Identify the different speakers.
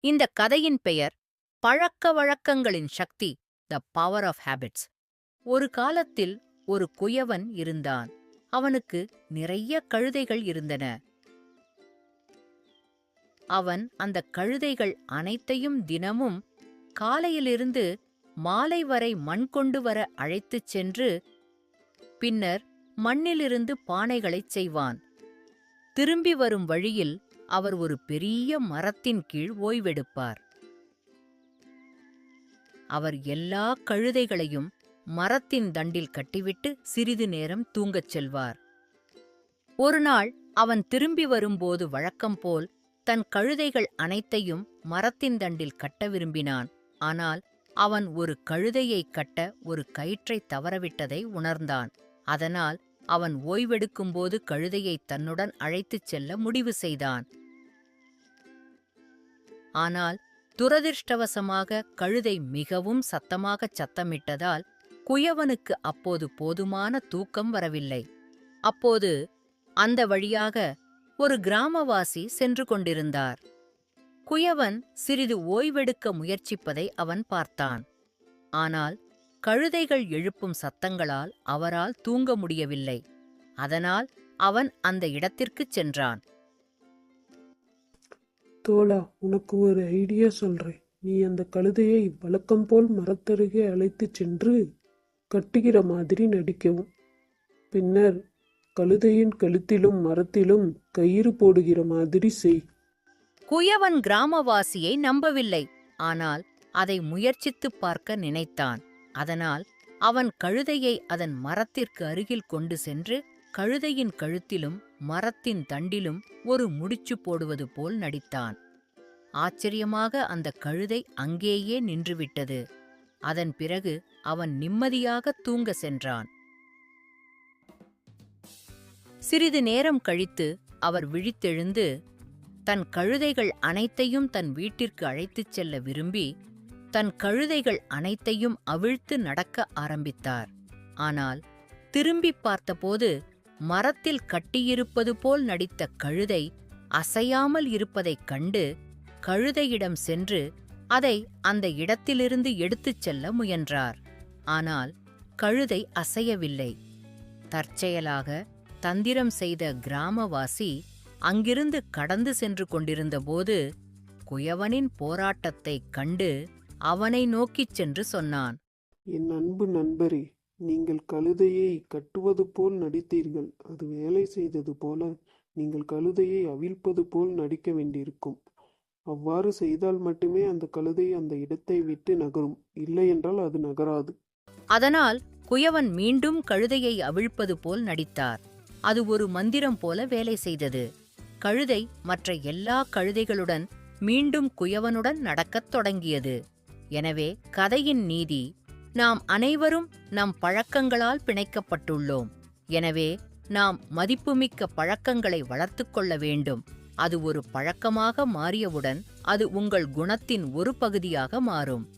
Speaker 1: இந்த கதையின் பெயர் பழக்க வழக்கங்களின் சக்தி த பவர் ஆஃப் ஹேபிட்ஸ் ஒரு காலத்தில் ஒரு குயவன் இருந்தான். அவனுக்கு நிறைய கழுதைகள் இருந்தன. அவன் அந்த கழுதைகள் அனைத்தையும் தினமும் காலையிலிருந்து மாலை வரை மண் கொண்டு வர அழைத்துச் சென்று பின்னர் மண்ணிலிருந்து பானைகளைச் செய்வான். திரும்பி வரும் வழியில் அவர் ஒரு பெரிய மரத்தின் கீழ் ஓய்வெடுப்பார். அவர் எல்லா கழுதைகளையும் மரத்தின் தண்டில் கட்டிவிட்டு சிறிது நேரம் தூங்கச் செல்வார். ஒருநாள் அவன் திரும்பி வரும்போது வழக்கம் போல் தன் கழுதைகள் அனைத்தையும் மரத்தின் தண்டில் கட்ட விரும்பினான். ஆனால் அவன் ஒரு கழுதையை கட்ட ஒரு கயிற்றை தவறவிட்டதை உணர்ந்தான். அதனால் அவன் ஓய்வெடுக்கும்போது கழுதையை தன்னுடன் அழைத்துச் செல்ல முடிவு செய்தான். ஆனால் துரதிர்ஷ்டவசமாக கழுதை மிகவும் சத்தமாகச் சத்தமிட்டதால் குயவனுக்கு அப்போது போதுமான தூக்கம் வரவில்லை. அப்போது அந்த வழியாக ஒரு கிராமவாசி சென்று கொண்டிருந்தார். குயவன் சிறிது ஓய்வெடுக்க முயற்சிப்பதை அவன் பார்த்தான். ஆனால் கழுதைகள் எழுப்பும் சத்தங்களால் அவரால் தூங்க முடியவில்லை. அதனால் அவன் அந்த இடத்திற்குச் சென்றான்.
Speaker 2: தோழா உனக்கு ஒரு ஐடியா சொல்றேன். நீ அந்த கழுதையை வழக்கம் போல் மரத்தருகே அழைத்துச் சென்று கட்டுகிற மாதிரி நடிக்கவும். பின்னர் கழுதையின் கழுத்திலும் மரத்திலும் கயிறு போடுகிற மாதிரி செய்.
Speaker 1: குயவன் கிராமவாசியை நம்பவில்லை. ஆனால் அதை முயற்சித்துப் பார்க்க நினைத்தான். அதனால் அவன் கழுதையை அதன் மரத்திற்கு அருகில் கொண்டு சென்று கழுதையின் கழுத்திலும் மரத்தின் தண்டிலும் ஒரு முடிச்சு போடுவது போல் நடித்தான். ஆச்சரியமாக அந்த கழுதை அங்கேயே நின்றுவிட்டது. அதன் பிறகு அவன் நிம்மதியாக தூங்க சென்றான். சிறிது நேரம் கழித்து அவர் விழித்தெழுந்து தன் கழுதைகள் அனைத்தையும் தன் வீட்டிற்கு அழைத்துச் செல்ல விரும்பி தன் கழுதைகள் அனைத்தையும் அவிழ்த்து நடக்க ஆரம்பித்தார். ஆனால் திரும்பிப் பார்த்தபோது மரத்தில் கட்டியிருப்பது போல் நடித்த கழுதை அசையாமல் இருப்பதைக் கண்டு கழுதையிடம் சென்று அதை அந்த இடத்திலிருந்து எடுத்துச் செல்ல முயன்றார். ஆனால் கழுதை அசையவில்லை. தற்செயலாக தந்திரம் செய்த கிராமவாசி அங்கிருந்து கடந்து சென்று கொண்டிருந்தபோது குயவனின் போராட்டத்தைக் கண்டு அவனை நோக்கிச் சென்று சொன்னான்.
Speaker 2: என் அன்பு நண்பரே நீங்கள் கழுதையை கட்டுவது போல் நடித்தீர்கள். அது வேலை செய்தது போல நீங்கள் கழுதையை அவிழ்ப்பது போல் நடிக்க வேண்டியிருக்கும். அவ்வாறு செய்தால் மட்டுமே அந்த கழுதை அந்த இடத்தை விட்டு நகரும். இல்லையென்றால் அது நகராது.
Speaker 1: அதனால் குயவன் மீண்டும் கழுதையை அவிழ்ப்பது போல் நடித்தார். அது ஒரு மந்திரம் போல வேலை செய்தது. கழுதை மற்ற எல்லா கழுதைகளுடன் மீண்டும் குயவனுடன் நடக்கத் தொடங்கியது. எனவே கதையின் நீதி நாம் அனைவரும் நம் பழக்கங்களால் பிணைக்கப்பட்டுள்ளோம். எனவே நாம் மதிப்புமிக்க பழக்கங்களை வளர்த்துக் கொள்ள வேண்டும். அது ஒரு பழக்கமாக மாறியவுடன் அது உங்கள் குணத்தின் ஒரு பகுதியாக மாறும்.